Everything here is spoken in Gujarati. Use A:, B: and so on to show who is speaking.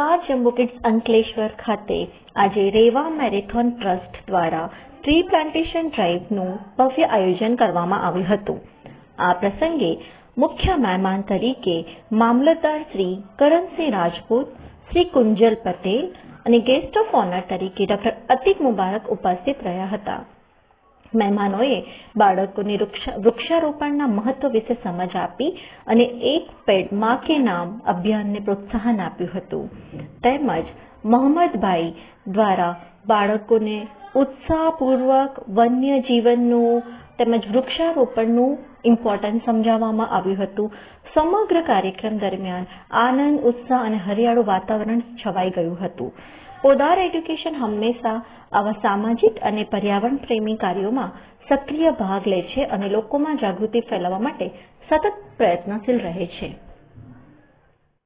A: પોદાર જમ્બો કિડ્સ અંકલેશ્વર ખાતે આજે રેવા મેરેથોન ટ્રસ્ટ દ્વારા ટ્રી પ્લાન્ટેશન ડ્રાઈવનું ભવ્ય આયોજન કરવામાં આવ્યું હતું. આ પ્રસંગે મુખ્ય મહેમાન તરીકે મામલતદાર શ્રી કરણસિંહ રાજપૂત, શ્રી કુંજલ પટેલ અને ગેસ્ટ ઓફ ઓનર તરીકે ડોક્ટર અતિક મુબારક ઉપસ્થિત રહ્યા હતા. મહેમાનોએ બાળકોને વૃક્ષ- વૃક્ષારોપણના મહત્વ વિશે સમજ આપી અને એક પેડમાં કે નામ અભિયાનને પ્રોત્સાહન આપ્યું હતું. તેમજ મોહમ્મદભાઈ દ્વારા બાળકોને ઉત્સાહપૂર્વક વન્ય જીવનનું તેમજ વૃક્ષારોપણનું ઇમ્પોર્ટન્સ સમજાવવામાં આવ્યું હતું. સમગ્ર કાર્યક્રમ દરમિયાન આનંદ, ઉત્સાહ અને હરિયાળું વાતાવરણ છવાઈ ગયું હતું. પોદાર એડ્યુકેશન હંમેશા આવા સામાજિક અને પર્યાવરણ પ્રેમી કાર્યોમાં સક્રિય ભાગ લે છે અને લોકોમાં જાગૃતિ ફેલાવવા માટે સતત પ્રયત્નશીલ રહે છે.